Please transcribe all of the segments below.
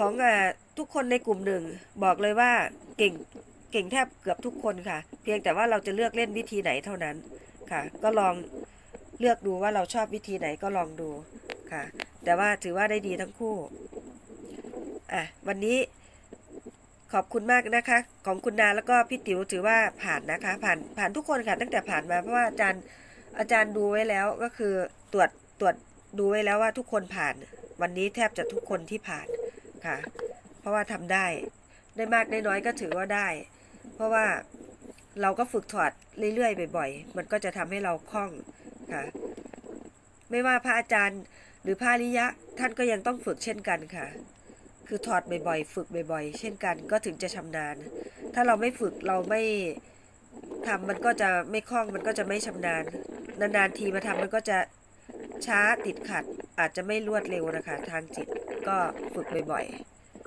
ของอทุกคนในกลุ่มหนึ่ง บอกเลยว่าเก่งเก่งแทบเกือบทุกคนค่ะ เพียงแต่ว่าเราจะเลือกเล่นวิธีไหนเท่านั้นค่ะ ก็ลองเลือกดูว่าเราชอบวิธีไหนก็ลองดูค่ะ แต่ว่าถือว่าได้ดีทั้งคู่อะวันนี้ขอบคุณมากนะคะ ของคุณนาแล้วก็พี่ติ๋วถือว่าผ่านนะคะ ผ่านผ่านทุกคนค่ะ ตั้งแต่ผ่านมาเพราะว่าอาจารย์อาจารย์ดูไว้แล้วก็คือตรวจตรวจดูไว้แล้วว่าทุกคนผ่าน วันนี้แทบจะทุกคนที่ผ่าน ค่ะ เพราะว่าทำได้ ได้มากได้น้อยก็ถือว่าได้ เพราะว่าเราก็ฝึกถอดเรื่อยๆบ่อยๆ มันก็จะทำให้เราคล่องค่ะ ไม่ว่าพระอาจารย์หรือพระริยะท่านก็ยังต้องฝึกเช่นกันค่ะ คือถอดบ่อยๆ ฝึกบ่อยๆ เช่นกัน ก็ถึงจะชำนาญ ถ้าเราไม่ฝึกเราไม่ทำมันก็จะไม่คล่องมันก็จะไม่ชำนาญ นานๆทีมาทำมันก็จะช้าติดขัดอาจจะไม่รวดเร็วนะคะ ทางจิต ก็ฝึกบ่อย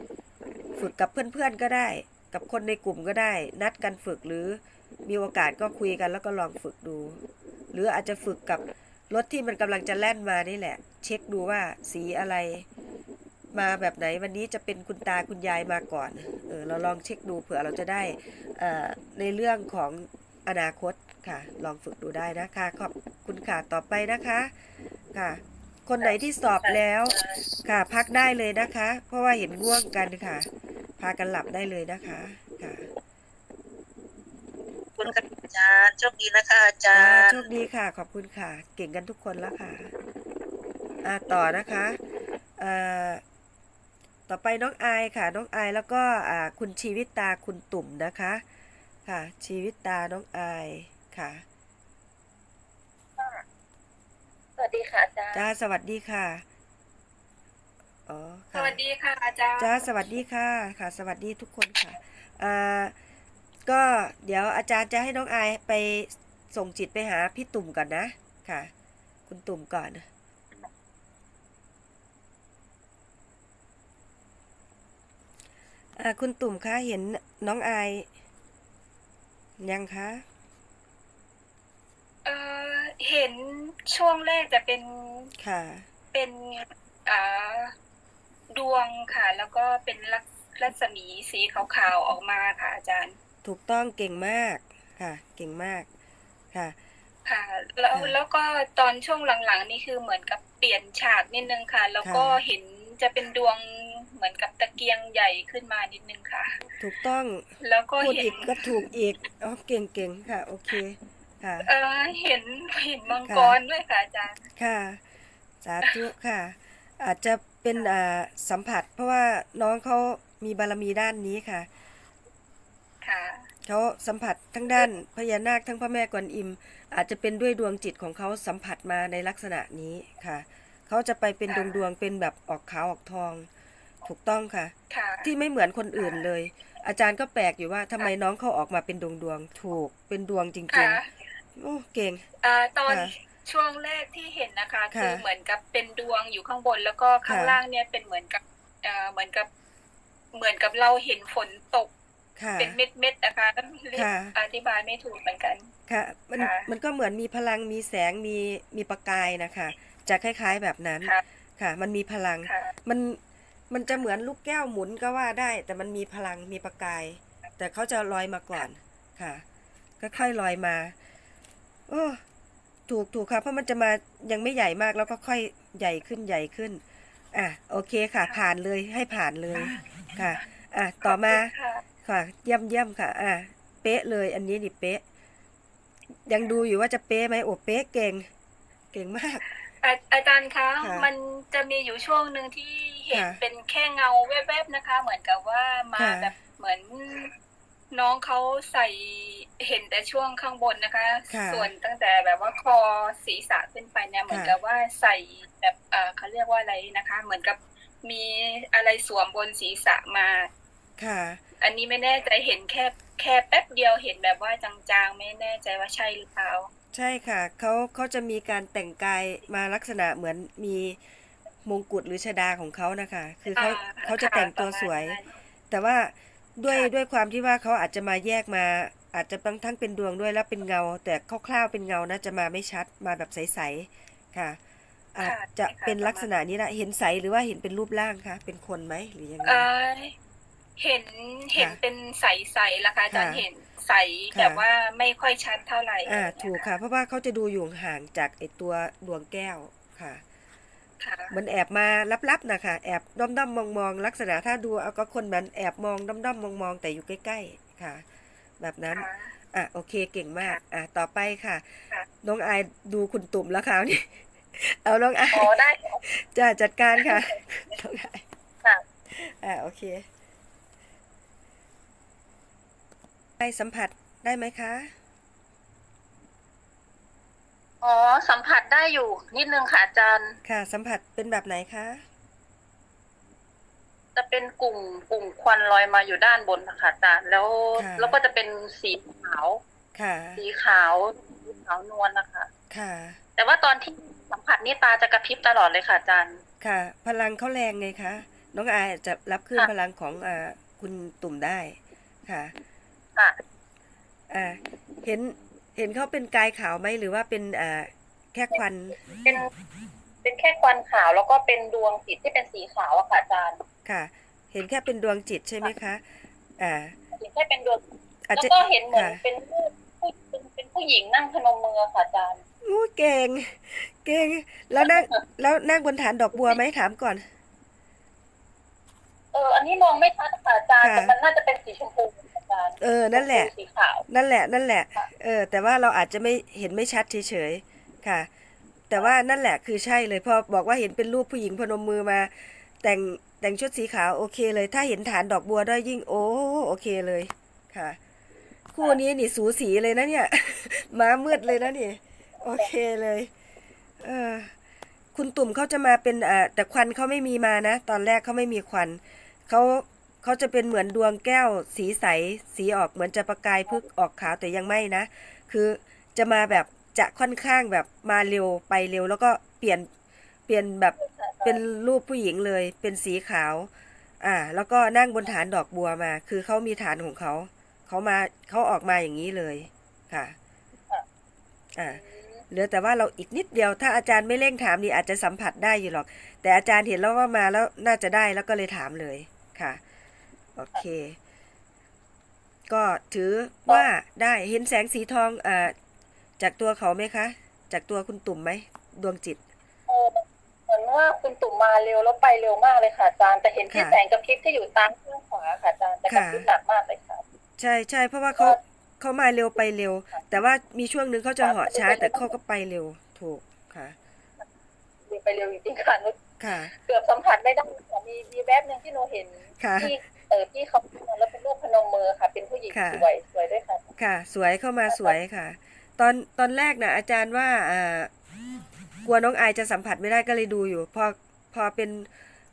ๆ ฝึกกับเพื่อนๆก็ได้ กับคนในกลุ่มก็ได้ นัดกันฝึกหรือมีโอกาสก็คุยกันแล้วก็ลองฝึกดู หรืออาจจะฝึกกับรถที่มันกำลังจะแล่นมานี่แหละ เช็คดูว่าสีอะไร มาแบบไหนวันนี้จะเป็นคุณตาคุณยายมาก่อนเออเราลองเช็คดูเผื่อเราจะได้เอ่ในเรื่องของอนาคตค่ะ ลองฝึกดูได้นะคะ ขอบคุณค่ะต่อไปนะคะค่ะ คนไหนที่สอบแล้วค่ะ พักได้เลยนะคะ เพราะว่าเห็นง่วงกันค่ะ พากันหลับได้เลยนะคะค่ะคุณค่ะอาจารย์โชคดีนะคะอาจาจ้ารย์โชคดีค่ะ ขอบคุณค่ะ เก่งกันทุกคนแล้วค่ะอ่าต่อนะคะเอ่อต่อไปน้องอายค่ะ น้องอายแล้วก็อ่าคุณชีวิตตาคุณตุ่มนะคะ ค่ะ ชีวิตตาน้องอายค่ะ ส วัสดีค่ะอาจารย์จ้าสวัสดีค่ะอ๋อสค่ะวัสดีค่ะอาจารย์จ้าสวัสดีค่ะค่ะ สวัสดีทุกคนค่ะอ่าก็เดี๋ยวอาจารย์จะให้น้องอายไปส่งจิตไปหาพี่ตุ่มก่อนนะค่ะ คุณตุ่มก่อน อ่าคุณตุ่มคะเห็นน้องอายยังคะ เออเห็นช่วงแรกจะเป็นค่ะ เป็นอ่าดวงค่ะ แล้วก็เป็นลักรัศมีสีขาวๆออกมาค่ะ อาจารย์ ถูกต้องเก่งมากค่ะ เก่งมากค่ะ ค่ะ แล้วค่ะแล้วก็ตอนช่วงหลังๆ นี่คือเหมือนกับเปลี่ยนฉากนิดนึงค่ะ แล้วก็ค่ะเห็นจะเป็นดวงเหมือนกับตะเกียงใหญ่ขึ้นมานิดนึงค่ะ ถูกต้องแล้วก็พูดเห็อีนกก็ถูกอีกอ๋อเก่งเก่งค่ะ โอเค ค่ะ เออเห็นเห็นมังกรด้วยค่ะอาจารย์ ค่ะ สาธุค่ะ อาจจะเป็นอ่าสัมผัส เพราะว่าน้องเขามีบารมีด้านนี้ค่ะ ค่ะ เขาสัมผัสทั้งด้านพญานาคทั้งพระแม่กวนอิม อาจจะเป็นด้วยดวงจิตของเขาสัมผัสมาในลักษณะนี้ค่ะ เขาจะไปเป็นดวงดวงๆเป็นแบบออกขาวออกทอง ถูกต้องค่ะ ค่ะ ที่ไม่เหมือนคนอื่นเลย อาจารย์ก็แปลกอยู่ว่าทำไมน้องเขาออกมาเป็นดวงดวงๆถูกเป็นดวงจริงค่ะ ๆ โอ้เก่ง อ่าตอนค่ะช่วงแรกที่เห็นนะคะ ค่ะ คือเหมือนกับเป็นดวงอยู่ข้างบน แล้วก็ข้างค่ะล่างเนี่ยเป็นเหมือนกับเอ่อเหมือนกับ เหมือนกับเราเห็นฝนตกค่ะ เป็นเม็ดเม็ดๆนะคะเรียกค่ะ อธิบายไม่ถูกเหมือนกัน ค่ะ มันค่ะมันก็เหมือนมีพลังมีแสงมีมีประกายนะคะจะคล้าย ๆแบบนั้นค่ะ ค่ะ มันมีพลัง ค่ะ มันมันจะเหมือนลูกแก้วหมุนก็ว่าได้ แต่มันมีพลังมีประกาย แต่เขาจะลอยมาก่อนค่ะค่อยๆลอยมา โอ้ถูกถูกค่ะ เพราะมันจะมายังไม่ใหญ่มากแล้วก็ค่อยใหญ่ขึ้นใหญ่ขึ้น อะโอเคค่ะ ผ่านเลยให้ผ่านเลยค่ะ อะต่อมาขบคุณค่ะค่ะ เยี่ยมเยี่ยมค่ะ อะเป๊ะเลย อันนี้นี่เป๊ะ ยังดูอยู่ว่าจะเป๊ะไหมโอ้เป๊ะเก่ง เก่งมาก อาอาจารย์คะค่ะมันจะมีอยู่ช่วงหนึ่งที่เห็นค่ะเป็นแค่เงาแวบๆนะคะ เหมือนกับว่ามาค่ะแบบเหมือนน้องเขาใส่ เห็นแต่ช่วงข้างบนนะคะ ค่ะส่วนตั้งแต่แบบว่าคอศีรษะขึ้นไปเนี่ยเหมือนค่ะ กับว่าใส่แบบเอ่อเขาเรียกว่าอะไรนะคะ เหมือนกับมีอะไรสวมบนศีรษะมา ค่ะ อันนี้ไม่แน่ใจเห็นแค่แค่แป๊บเดียวเห็นแบบว่าจางๆ ไม่แน่ใจว่าใช่หรือเปล่า ใช่ค่ะเขาเขาจะมีการแต่งกายมาลักษณะเหมือนมีมงกุฎหรือชดาของเขานะคะ คือเขาอ่าเขาจะค่ะแต่งตัวประมาณสวยนั้น แต่ว่าด้วยค่ะ ด้วยความที่ว่าเขาอาจจะมาแยกมา อาจจะบางทั้งเป็นดวงด้วยแล้วเป็นเงา แต่คร่าวๆเป็นเงานะจะมาไม่ชัดมาแบบใสๆค่ะ อาจค่ะจะใช่ค่ะเป็นประมาณลักษณะนี้นะเห็นใสหรือว่าเห็นเป็นรูปร่างคะเป็นคนไหมหรือยังไงเอ่อเห็นเห็นค่ะเป็นใสๆละคะอาจารย์ค่ะเห็นใสค่ะแบบว่าไม่ค่อยชัดเท่าไหร่อ่าอะไรอย่างถูเงี้กยค่ะ เพราะว่าเขาจะดูอยู่ห่างจากไอตัวดวงแก้วค่ะค่ะเหมันแอบมาลับๆนะคะแอบด้อมๆมองๆลักษณะถ้าดูเอาก็คนมันแอบมองด้อมๆมองๆแต่อยู่ใกล้ ๆ ค่ะ แบบนั้นค่ะอะโอเคเก่งมาก อะต่อไปค่ะค่ะ น้องอายดูคุณตุ่มแล้วคราวนี้ เอาน้องอายอ๋อได้จะจัดการค่ะน้องอายค่ะอะโอเคไปสัมผัสได้ไหมคะ อ๋อสัมผัสได้อยู่นิดนึงค่ะอาจารย์ ค่ะ สัมผัสเป็นแบบไหนคะ จะเป็นกลุ่มกลุ่มควันลอยมาอยู่ด้านบนนะคะอาจารย์แล้วค่ะ แล้วก็จะเป็นสีขาว ค่ะ สีขาวสีขาวนวลนะคะ ค่ะ แต่ว่าตอนที่สัมผัสนี่ตาจะกระพริบตลอดเลยค่ะอาจารย์ ค่ะ พลังเขาแรงไงคะ น้องอายจะรับคลื่นค่ะ พลังของอ่าคุณตุ่มได้ค่ะ ค่ะ อ่า เห็น เห็นเขาเป็นกายขาวไหมหรือว่าเป็นอ่าแค่ควัน เป็นเป็นแค่ควันขาวแล้วก็เป็นดวงจิตที่เป็นสีขาวอะค่ะอาจารย์ ค่ะ เห็นแค่เป็นดวงจิตใช่ไหมคะ อ่าเห็นแค่เป็นดวงอาจแล้วจะก็เห็นเหมือนค่ะเป็นผู้ผู้เป็นเป็นผู้หญิงนั่งพนมมือค่ะอาจารย์อู้เก่ง เก่ง แล้วนั่งแล้วนั่งบนฐานดอกบัวไหมถามก่อน เออ อันนี้มองไม่ชัดค่ะอาจารย์ค่ะแต่มันน่าจะเป็นสีชมพูค่ะอาจารย์เออ นั่นแหละ สีขาว นั่นแหละ นั่นแหละค่ะเออ แต่ว่าเราอาจจะไม่เห็นไม่ชัดเฉยๆ ค่ะ แต่ว่านั่นแหละคือใช่เลยพอบอกว่าเห็นเป็นรูปผู้หญิงพนมมือมา แต่ง แต่งชุดสีขาวโอเคเลย ถ้าเห็นฐานดอกบัวด้วยยิ่งโอ้โอเคเลยค่ะ คู่นี้นี่สูสีเลยนะเนี่ยม้ามืดเลยนะนี่ โอเคเลย เออคุณตุ่มเขาจะมาเป็นอ่าแต่ควันเขาไม่มีมานะ ตอนแรกเขาไม่มีควันเขาเขาจะเป็นเหมือนดวงแก้ว สีใส สีออกเหมือนจะประกายพึกออกขาวแต่ยังไม่นะ คือจะมาแบบจะค่อนข้างแบบมาเร็วไปเร็ว แล้วก็เปลี่ยนเปลี่ยนแบบ เป็นรูปผู้หญิงเลย เป็นสีขาว อ่า แล้วก็นั่งบนฐานดอกบัวมา คือเขามีฐานของเขา เขามาเขาออกมาอย่างนี้เลย ค่ะ อ่าเหลือแต่ว่าเราอีกนิดเดียว ถ้าอาจารย์ไม่เร่งถามนี่อาจจะสัมผัสได้อยู่หรอก แต่อาจารย์เห็นแล้วว่ามาแล้วน่าจะได้แล้วก็เลยถามเลยค่ะ โอเค ก็ถือว่าได้เห็นแสงสีทองอ่าจากตัวเขาไหมคะ จากตัวคุณตุ่มไหมดวงจิตอ ว่าคุณตุ่มมาเร็วแล้วไปเร็วมากเลยค่ะอาจารย์แต่เห็นที่ค่ะ แสงกระพริบที่อยู่ตามข้างขวาค่ะอาจารย์แต่กระพริบหนักมากเลยค่ะ ใช่ใช่เพราะว่าเขาเขามาเร็วไปเร็ว แต่ว่ามีช่วงหนึ่งเขาจะเหาะช้า แต่เขาก็ไปเร็วถูกค่ะไปเร็วจริงๆค่ะหนูค่ะ เกือบสัมผัสไม่ได้ค่ะมีมีแวบหนึ่งที่หนูเห็นค่ะ ที่เออพี่เขาแล้วเป็นรูปพนมมือค่ะ เป็นผู้หญิงค่ะ สวยสวยด้วยค่ะ ค่ะ สวยเข้ามาสวยค่ะ ตอนตอนแรกนะอาจารย์ว่าอ่า กลัวน้องอายจะสัมผัสไม่ได้ก็เลยดูอยู่ พอพอเป็น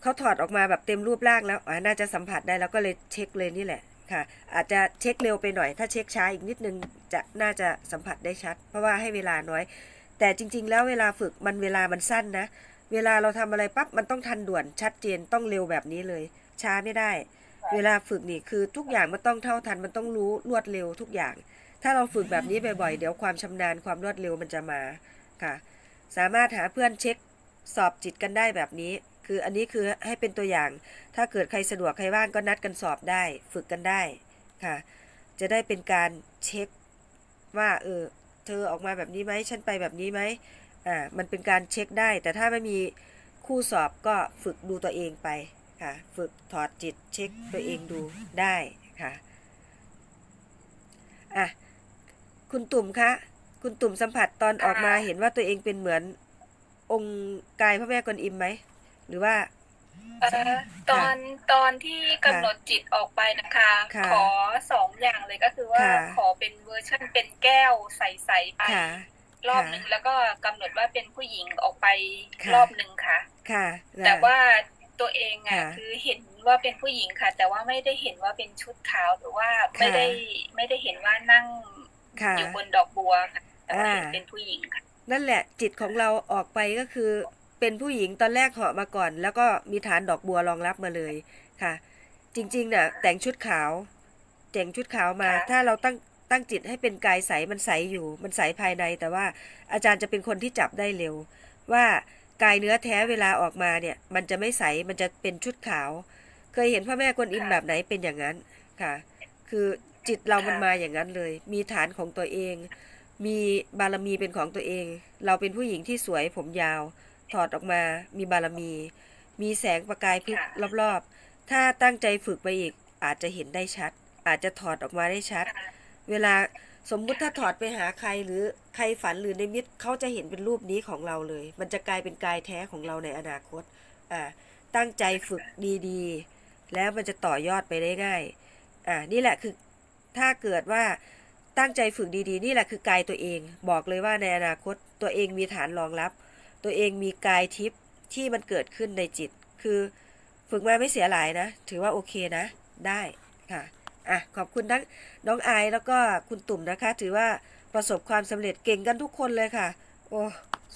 เขาถอดออกมาแบบเต็มรูปร่างแล้วอ่าน่าจะสัมผัสได้แล้วก็เลยเช็คเลยนี่แหละค่ะ อาจจะเช็คเร็วไปหน่อย ถ้าเช็คช้าอีกนิดนึงจะน่าจะสัมผัสได้ชัด เพราะว่าให้เวลาน้อย แต่จริง ๆ แล้วเวลาฝึกมันเวลามันสั้นนะ เวลาเราทำอะไรปั๊บมันต้องทันด่วนชัดเจนต้องเร็วแบบนี้เลย ช้าไม่ได้ เวลาฝึกนี่คือทุกอย่างมันต้องเท่าทันมันต้องรู้รวดเร็วทุกอย่าง ถ้าเราฝึกแบบนี้บ่อยๆเดี๋ยวความชำนาญความรวดเร็วมันจะมาค่ะ สามารถหาเพื่อนเช็คสอบจิตกันได้แบบนี้ คืออันนี้คือให้เป็นตัวอย่าง ถ้าเกิดใครสะดวกใครว่างก็นัดกันสอบได้ ฝึกกันได้ค่ะ จะได้เป็นการเช็คว่าเออเธอออกมาแบบนี้ไหมฉันไปแบบนี้ไหมอ่ามันเป็นการเช็คได้ แต่ถ้าไม่มีคู่สอบก็ฝึกดูตัวเองไปค่ะ ฝึกถอดจิตเช็คตัวเองดูได้ค่ะอะคุณตุ่มคะ คุณตุ่มสัมผัสตอนออกมาเห็นว่าตัวเองเป็นเหมือนองค์กายพระแม่กวนอิมไหม หรือว่าเอ่อตอนตอนที่กำหนดจิตออกไปนะคะค่ะขอสองอย่างเลยก็คือว่าค่ะขอเป็นเวอร์ชันเป็นแก้วใสๆไปค่ะรอบค่ะหนึ่งแล้วก็กำหนดว่าเป็นผู้หญิงออกไปค่ะรอบหนึ่งค่ะ ค่ะ แต่ว่าตัวเองอะค่ะคือเห็นว่าเป็นผู้หญิงค่ะ แต่ว่าไม่ได้เห็นว่าเป็นชุดขาวหรือว่าไม่ได้ไม่ได้เห็นว่านั่งค่ะอยู่บนดอกบัวค่ะแต่ว่า อ่าเห็นเป็นผู้หญิงค่ะนั่นแหละจิตของเราออกไปก็คือ เป็นผู้หญิงตอนแรกเหาะมาก่อน แล้วก็มีฐานดอกบัวรองรับมาเลยค่ะ จริงๆน่ะแต่งชุดขาว แต่งชุดขาวมาค่ะถ้าเราตั้งตั้งจิตให้เป็นกายใสมันใสอยู่ มันใสภายใน แต่ว่าอาจารย์จะเป็นคนที่จับได้เร็ว ว่ากายเนื้อแท้เวลาออกมาเนี่ย มันจะไม่ใสมันจะเป็นชุดขาว เคยเห็นพระแม่กวนอิมค่ะแบบไหนเป็นอย่างนั้นค่ะ คือจิตเรามันค่ะมาอย่างนั้นเลย มีฐานของตัวเอง มีบารมีเป็นของตัวเอง เราเป็นผู้หญิงที่สวยผมยาว ถอดออกมา มีบารมี มีแสงประกายพริบค่ะรอบๆ ถ้าตั้งใจฝึกไปอีกอาจจะเห็นได้ชัด อาจจะถอดออกมาได้ชัดค่ะเวลาสมมุติถ้าถอดไปหาใครหรือใครฝันหรือในมิตเขาจะเห็นเป็นรูปนี้ของเราเลย มันจะกลายเป็นกายแท้ของเราในอนาคตอ่าตั้งใจฝึกดีๆ แล้วมันจะต่อยอดไปได้ง่ายอ่านี่แหละคือถ้าเกิดว่า ตั้งใจฝึกดีๆ นี่แหละคือกายตัวเอง บอกเลยว่าในอนาคตตัวเองมีฐานรองรับ ตัวเองมีกายทิพย์ที่มันเกิดขึ้นในจิต คือฝึกมาไม่เสียหลายนะ ถือว่าโอเคนะ ได้ค่ะอะขอบคุณทั้งน้องไอายแล้วก็คุณตุ่มนะคะ ถือว่าประสบความสำเร็จเก่งกันทุกคนเลยค่ะ โอ้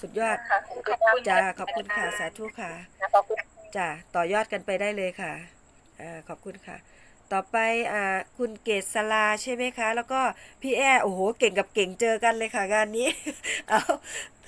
สุดยอดค่ะขอบคุณจ้าค่ะขอบคุณค่ะสาธุค่ะขอบคุณจ้าต่อยอดกันไปได้เลยค่ะอ่าขอบคุณค่ะ ต่อไปอ่าคุณเกษลาใช่ไหมคะ แล้วก็พี่แอโอ้โห เก่งกับเก่งเจอกันเลยค่ะงานนี้ เอา